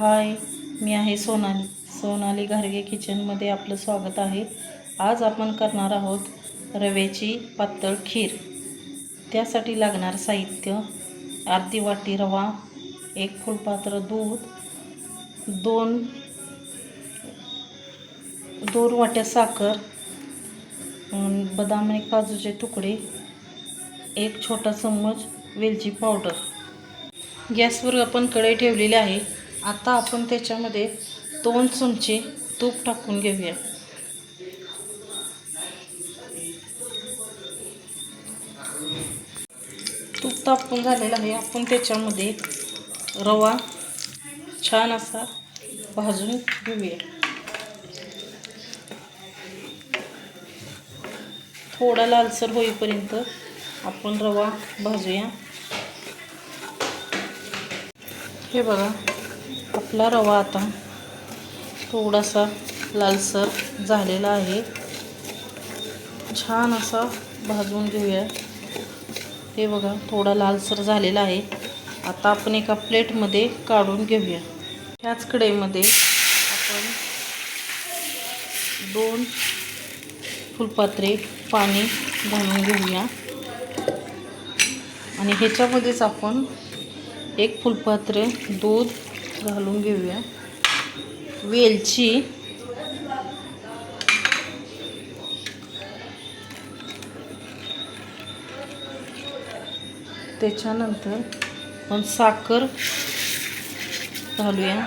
हाय मी आहे सोनाली. सोनाली घारगे किचनमध्ये आपलं स्वागत आहे. आज आपण करणार आहोत रव्याची पातळ खीर. त्यासाठी लागणार साहित्य अर्धी वाटी रवा एक फुलपात्र दूध दोन दोन वाट्या साखर बदाम आणि काजूचे तुकडे एक छोटा चम्मच वेलची पावडर. गॅसवर आपण कढई ठेवलेली आहे. आता आपण त्याच्यामध्ये दोन चमचे तूप टाकून घेऊया. तूप तापून झालेलं आहे. आपण त्याच्यामध्ये रवा छान असा भाजून घेऊया. थोडा लालसर होईपर्यंत आपण रवा भाजूया. हे बघा. आपला रवा आता थोडासा लालसर झालेला आहे. छान असा भाजून घेऊया. हे बघा थोडा लालसर झालेला आहे. आता आपण एका प्लेटमध्ये काढून घेऊया. ह्याच कडेमध्ये आपण दोन फुलपात्रे पाणी घालून घेऊया. आणि ह्याच्यामध्येच आपण एक फुलपात्र दूध घालून घेऊया. वेलची. त्याच्यानंतर आपण साखर घालूया.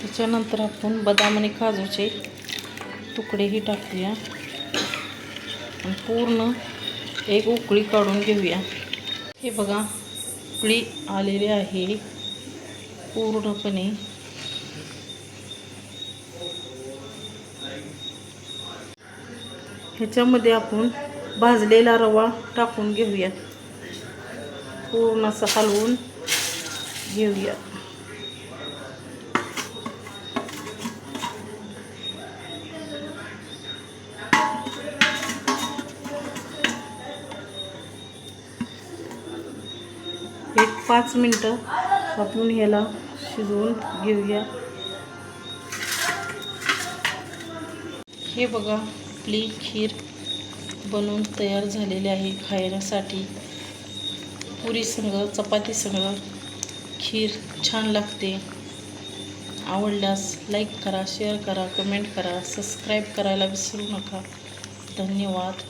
त्याच्यानंतर आपण बदाम आणि काजूचे तुकडेही टाकूया. पूर्ण एक उकळी काढून घेऊया. हे बघा उकळी आलेली आहे पूर्णपणे. ह्याच्यामध्ये आपण भाजलेला रवा टाकून घेऊया. पूर्ण असं हलवून घेऊया. पाच मिनटं आपण ह्याला शिजवून घेऊया. हे बघा आपली खीर बनवून तयार झालेली आहे खाण्यासाठी पुरी संग चपाती संग खीर छान लागते. आवडल्यास लाईक करा शेअर करा कमेंट करा सबस्क्राईब करायला विसरू नका. धन्यवाद.